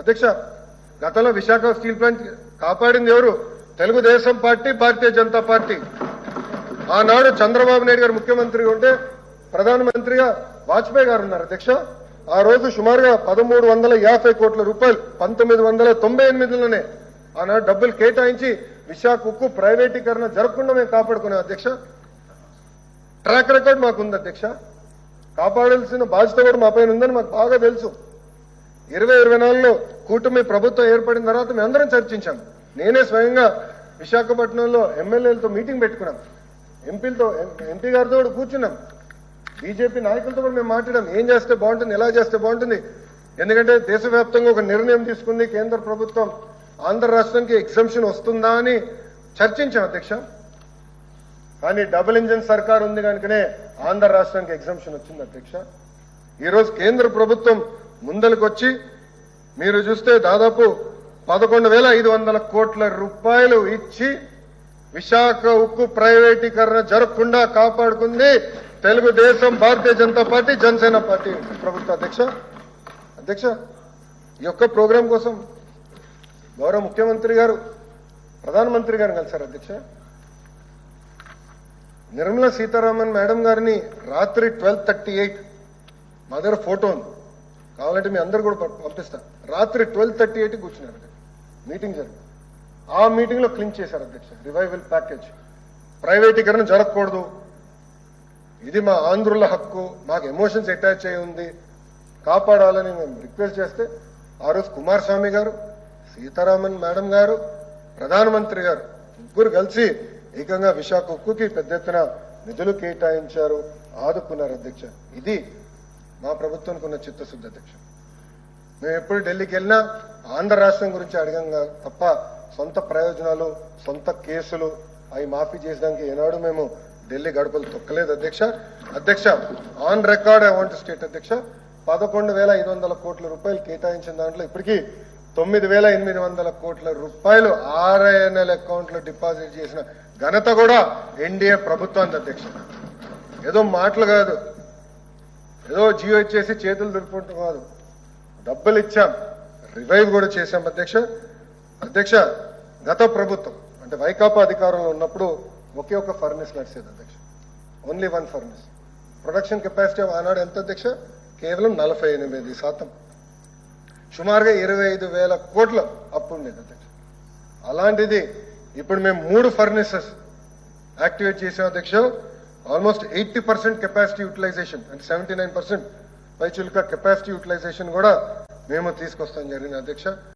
అధ్యక్ష గతంలో Visakha steel plant కాపాడింది ఎవరు? Telugu Desam party Bharatiya Janata party. ఆనాడు చంద్రబాబు నాయుడు గారు ముఖ్యమంత్రిగా ఉంటే ప్రధానమంత్రిగా వాజ్పేయి గారు ఉన్నారు అధ్యక్ష. ఆ రోజు సుమారుగా పదమూడు వందల యాభై కోట్ల రూపాయలు పంతొమ్మిది వందల తొంభై ఎనిమిదిలోనే ఆనాడు డబ్బులు కేటాయించి విశాఖ ఉక్కు ప్రైవేటీకరణ జరగకుండా మేము కాపాడుకున్నాం అధ్యక్ష. ట్రాక్ రికార్డ్ మాకు ఉంది అధ్యక్ష. కాపాడాల్సిన బాధ్యత కూడా మా పైన ఉందని మాకు బాగా తెలుసు. ఇరవై ఇరవై నాలుగులో కూటమి ప్రభుత్వం ఏర్పడిన తర్వాత మేము అందరం చర్చించాం. నేనే స్వయంగా విశాఖపట్నంలో ఎమ్మెల్యేలతో మీటింగ్ పెట్టుకున్నాం. ఎంపీలతో ఎంపీ గారితో కూడా కూర్చున్నాం. బీజేపీ నాయకులతో కూడా మేము మాట్లాడాం. ఏం చేస్తే బాగుంటుంది ఎలా చేస్తే బాగుంటుంది? ఎందుకంటే దేశవ్యాప్తంగా ఒక నిర్ణయం తీసుకుంది కేంద్ర ప్రభుత్వం. ఆంధ్ర రాష్ట్రానికి ఎగ్జంప్షన్ వస్తుందా అని చర్చించాం అధ్యక్ష. కానీ డబుల్ ఇంజిన్ సర్కార్ ఉంది కనుకనే ఆంధ్ర రాష్ట్రానికి ఎగ్జంప్షన్ వచ్చింది అధ్యక్ష. ఈరోజు కేంద్ర ప్రభుత్వం ముందలకొచ్చి మీరు చూస్తే దాదాపు పదకొండు వేల ఐదు వందల కోట్ల రూపాయలు ఇచ్చి విశాఖ ఉక్కు ప్రైవేటీకరణ జరగకుండా కాపాడుకుంది తెలుగుదేశం భారతీయ జనతా పార్టీ జనసేన పార్టీ ప్రభుత్వ అధ్యక్ష. అధ్యక్ష ఈ యొక్క ప్రోగ్రాం కోసం గౌరవ ముఖ్యమంత్రి గారు ప్రధానమంత్రి గారిని కలిసారు అధ్యక్ష. నిర్మలా సీతారామన్ మేడం గారిని రాత్రి ట్వెల్వ్ థర్టీ ఎయిట్ మా దగ్గర ఫోటో ఉంది. కావాలంటే మీ అందరు కూడా పం- పంపిస్తాను రాత్రి ట్వెల్వ్ థర్టీ ఎయిట్ కూర్చున్నారు మీటింగ్ జరిగింది. ఆ మీటింగ్లో క్లింక్ చేశారు అధ్యక్ష. Revival package. ప్రైవేటీకరణ జరగకూడదు. ఇది మా ఆంధ్రుల హక్కు. మాకు ఎమోషన్స్ అటాచ్ అయి ఉంది. కాపాడాలని మేము రిక్వెస్ట్ చేస్తే ఆ రోజు కుమారస్వామి గారు సీతారామన్ మేడం గారు ప్రధానమంత్రి గారు ముగ్గురు కలిసి ఏకంగా విశాఖ ఉక్కుకి పెద్ద ఎత్తున నిధులు కేటాయించారు. ఆదుకున్నారు అధ్యక్ష. ఇది మా ప్రభుత్వానికి ఉన్న చిత్తశుద్ధి అధ్యక్షుడు మేము ఎప్పుడు ఢిల్లీకి వెళ్ళినా ఆంధ్ర రాష్ట్రం గురించి అడగం తప్ప సొంత ప్రయోజనాలు సొంత కేసులు అవి మాఫీ చేసడానికి ఏనాడు మేము ఢిల్లీ గడపలు తొక్కలేదు అధ్యక్ష. అధ్యక్ష on record I want state అధ్యక్ష. పదకొండు వేల ఐదు వందల కోట్ల రూపాయలు కేటాయించిన దాంట్లో ఇప్పటికీ తొమ్మిది వేల ఎనిమిది వందల కోట్ల రూపాయలు ఆర్ఐఎన్ఎల్ అకౌంట్లో డిపాజిట్ చేసిన ఘనత కూడా ఎన్డీఏ ప్రభుత్వానికి అధ్యక్ష. ఏదో మాటలు కాదు. ఏదో జియో ఇచ్చేసి చేతులు దొరుకుంటూ కాదు. డబ్బులు ఇచ్చాం. రివైవ్ కూడా చేశాం అధ్యక్ష. అధ్యక్ష గత ప్రభుత్వం అంటే వైకాపా అధికారంలో ఉన్నప్పుడు ఒకే ఒక ఫర్నెస్ నడిచేది అధ్యక్ష. Only one furnace production capacity ఆనాడు ఎంత అధ్యక్ష? కేవలం నలభై ఎనిమిది శాతం. సుమారుగా ఇరవై ఐదు వేల కోట్ల అప్పు ఉండేది అధ్యక్ష. అలాంటిది ఇప్పుడు మేము మూడు ఫర్నెసెస్ యాక్టివేట్ చేసాం అధ్యక్ష. Almost eighty percent capacity utilisation అంటే సెవెంటీ నైన్ పర్సెంట్ పైచులుక కెపాసిటీ యూటిలైజేషన్ కూడా మేము తీసుకొస్తాం జరిగిన అధ్యక్ష